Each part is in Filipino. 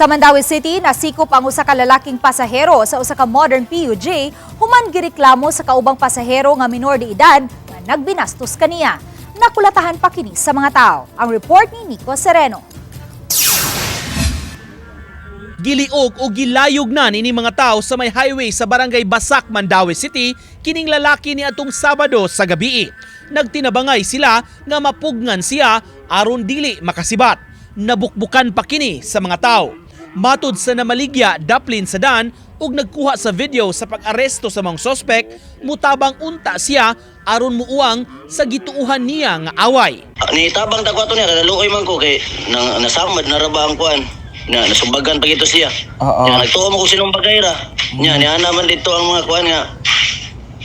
Sa Mandawi City, nasikop ang usa ka lalaking pasahero sa usa ka modern PUJ human gireklamo sa kaubang pasahero nga minor de edad nga nagbinastos kaniya. Nakulatahan pa kini sa mga tao. Ang report ni Nico Sereno. Giliog o gilayog na ni mga tao sa may highway sa barangay Basak, Mandawi City, kining lalaki ni atong Sabado sa gabi. Nagtinabangay sila nga mapugnan siya aron dili makasibat. Nabukbukan pa kini sa mga tao. Matod sa namaligya daplin sa dan ug nagkuha sa video sa pag-aresto sa mga sospek, mutabang unta siya aron muuwang sa gituuhan niya nga away. Ah, Ni tabang ta kwato niya kadaluoy man ko kay nang nasamad na raba ang kuan. Na nasumbagan pa gito siya. Oo. Nya nagtuo mo ko sinong bagayra. Nya ni ana man dito ang mga kuan nga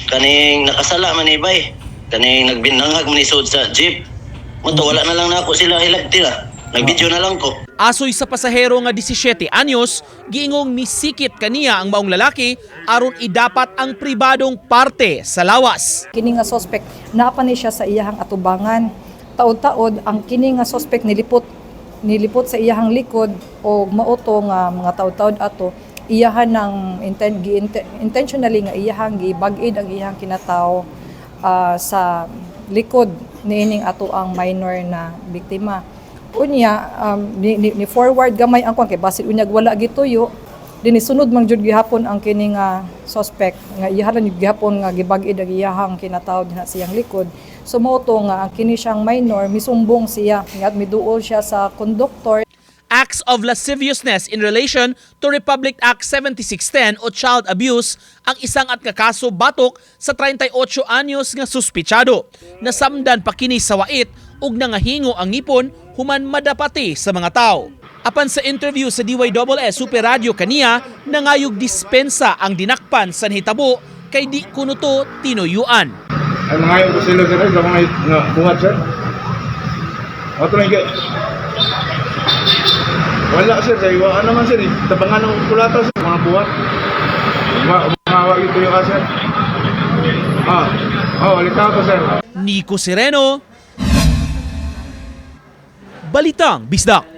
kaning nakasala man ni bay. Kaning nagbinanghag man ni sud sa jeep. Mo wala na lang nako sila hilagti na. Nag-video na lang ko. Asoy sa pasahero nga 17 anyos, giingong misikit kaniya ang maong lalaki aron idapat ang pribadong parte sa lawas. kini nga suspect naapa ni siya sa iyahang atubangan taod-taod ang kini nga suspect nilipot nilipot sa iyahang likod o mauto nga mga taod-taod ato iyahan ng inten, intentionally nga iyahang gibag-id ang iyahang kinataw ah, sa likod niining ato ang minor na biktima unya um, ni, ni, ni forward gamay ang kwan kay basit unyag wala gituyo dinhi sunod man jud gihapon ang kini nga suspect nga iyahan jud gihapon nga gibag-id ang iyahang kinataw dinha siyang likod so nga ang kini siyang minor misumbong siya nga miduol siya sa conductor Acts of lasciviousness in relation to Republic Act 7610 o child abuse ang isang at kakaso batok sa 38 anyos nga suspitsado. Nasamdan pa kini sa wait ug nangahingo ang ngipon human madapati sa mga tao. Apan sa interview sa DYSS Super Radio kaniya, nangayog dispensa ang dinakpan sa hitabo kay di kuno to tinuyuan. Ay mga yung sila sir sa mga nga bungat sir. Ato lang kay. Wala sir kay wa ano man sir eh. Tabangan ng kulata sir mga buhat. Ma mahawa ito yung sir. Ah. Oh, alitaw ko sir. Nico Sereno, Balitang Bisdak.